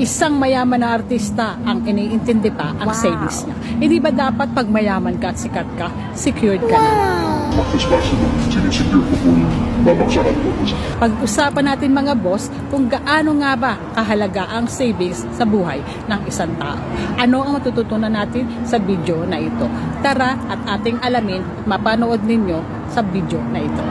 isang mayaman na artista ang iniintindi pa ang savings niya. Hindi ba dapat pag mayaman ka at sikat ka, secured ka na? Mas possible, sinisecure ko po yung babaksakan ko po sa Pag-usapan natin mga boss kung gaano nga ba kahalaga ang savings sa buhay ng isang tao. Ano ang matututunan natin sa video na ito? Tara at ating alamin, mapanood ninyo sa video na ito.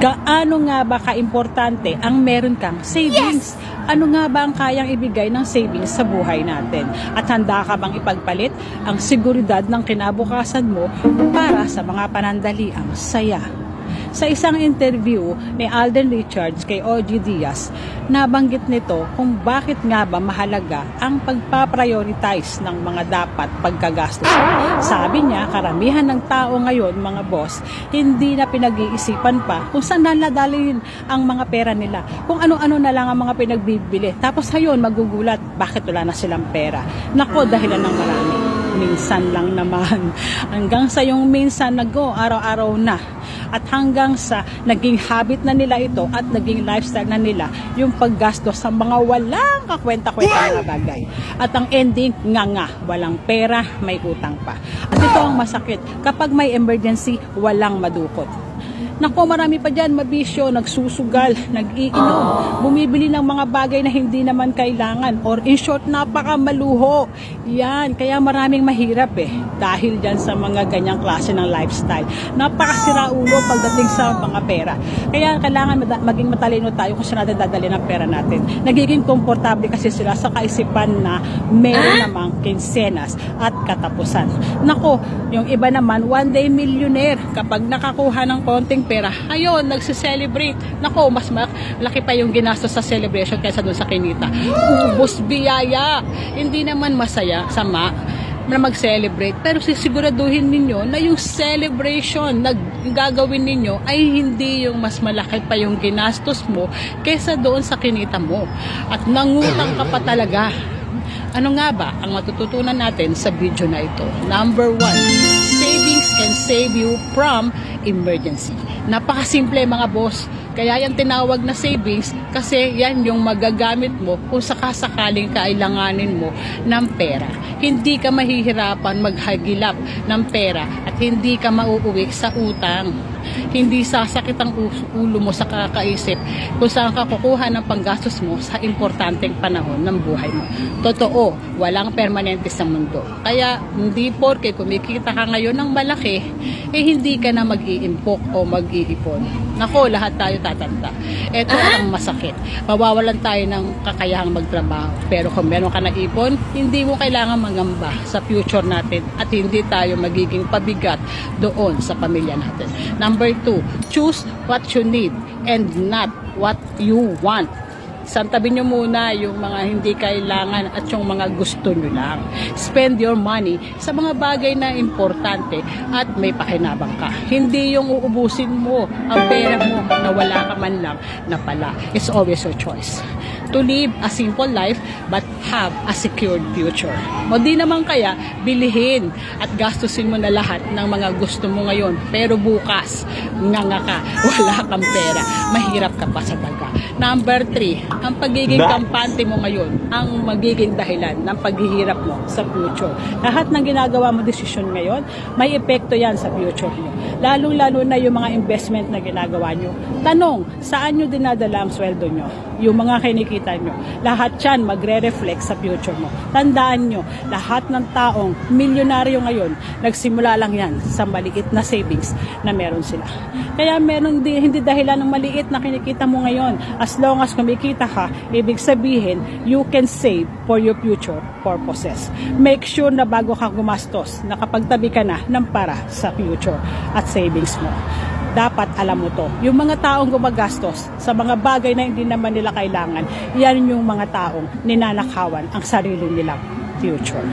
Gaano nga ba kaimportante ang meron kang savings? Ano nga ba ang kayang ibigay ng savings sa buhay natin? At handa ka bang ipagpalit ang seguridad ng kinabukasan mo para sa mga panandaliang saya? Sa isang interview ni Alden Richards kay OG Diaz, nabanggit nito kung bakit nga ba mahalaga ang pagpaprioritize ng mga dapat pagkagastos. Sabi niya, karamihan ng tao ngayon, mga boss, hindi na pinag-iisipan pa kung saan naladalhin ang mga pera nila. Kung ano-ano na lang ang mga pinagbibili. Tapos ngayon, magugulat, bakit wala na silang pera? Nako, dahilan ng marami. Minsan lang naman. Hanggang sa yung minsan nag-go, araw-araw na at hanggang sa naging habit na nila ito at naging lifestyle na nila yung paggastos sa mga walang kakwenta-kwenta na bagay. At ang ending, nga nga, walang pera, may utang pa. At ito ang masakit, kapag may emergency, walang madukot. Nako, marami pa dyan, mabisyo, nagsusugal, nag-iinom, bumibili ng mga bagay na hindi naman kailangan, or in short, napakamaluho. Yan, kaya maraming mahirap eh, dahil dyan sa mga ganyang klase ng lifestyle. Napakasira ulo pagdating sa mga pera. Kaya kailangan maging matalino tayo kung saan natin dadali ng pera natin. Nagiging komportable kasi sila sa kaisipan na meron namang kinsenas at katapusan. Nako, yung iba naman, one day millionaire kapag nakakuha ng konting pera. Ayun, nagse-celebrate. Nako, mas malaki pa yung ginastos sa celebration kaysa doon sa kinita. Ubus biyaya. Hindi naman masaya, sama na mag-celebrate. Pero sisiguraduhin ninyo na yung celebration na gagawin ninyo ay hindi yung mas malaki pa yung ginastos mo kaysa doon sa kinita mo. At nangutang ka pa talaga. Ano nga ba ang matututunan natin sa video na ito? Number one, savings can save you from emergency. Napakasimple mga boss. Kaya yan tinawag na savings kasi yan yung magagamit mo kung sakasakaling kailanganin mo ng pera. Hindi ka mahihirapan maghagilap ng pera at hindi ka mauuwi sa utang. Hindi sasakit ang ulo mo sa kakaisip kung saan ka kukuha ng panggastos mo sa importanteng panahon ng buhay mo. Totoo, walang permanente sa mundo. Kaya hindi porke kumikita ka ngayon ng malaki, eh hindi ka na mag-iimpok o mag-iipon. Nako, lahat tayo tatanda. Ito ang masakit. Mawawalan tayo ng kakayahang magtrabaho. Pero kung meron ka na ipon, hindi mo kailangan mangamba sa future natin at hindi tayo magiging pabigat doon sa pamilya natin. Number two, choose what you need and not what you want. Santabi nyo muna yung mga hindi kailangan at yung mga gusto nyo lang. Spend your money sa mga bagay na importante at may pakinabang ka. Hindi yung uubusin mo ang pera mo na wala ka man lang na pala. It's always your choice. To live a simple life but have a secured future. O di naman kaya, bilihin at gastusin mo na lahat ng mga gusto mo ngayon. Pero bukas, nga nga ka, wala kang pera. Mahirap ka pa sa daga. Number three, ang pagiging kampante mo ngayon ang magiging dahilan ng paghihirap mo sa future. Lahat ng ginagawa mo desisyon ngayon, may epekto yan sa future mo. Lalong-lalo na yung mga investment na ginagawa nyo. Tanong, saan nyo dinadala ang sweldo nyo? Yung mga kinikita nyo. Lahat yan magre-reflect sa future mo. Tandaan nyo, lahat ng taong milyonaryo ngayon, nagsimula lang yan sa maliit na savings na meron sila. Kaya meron di, hindi dahilan ng maliit na kinikita mo ngayon. As long as kumikita ka, ibig sabihin, you can save for your future purposes. Make sure na bago ka gumastos, nakapagtabi ka na ng para sa future at savings mo. Dapat alam mo to. Yung mga taong gumagastos sa mga bagay na hindi naman nila kailangan, yan yung mga taong ninanakawan ang sarili nilang future.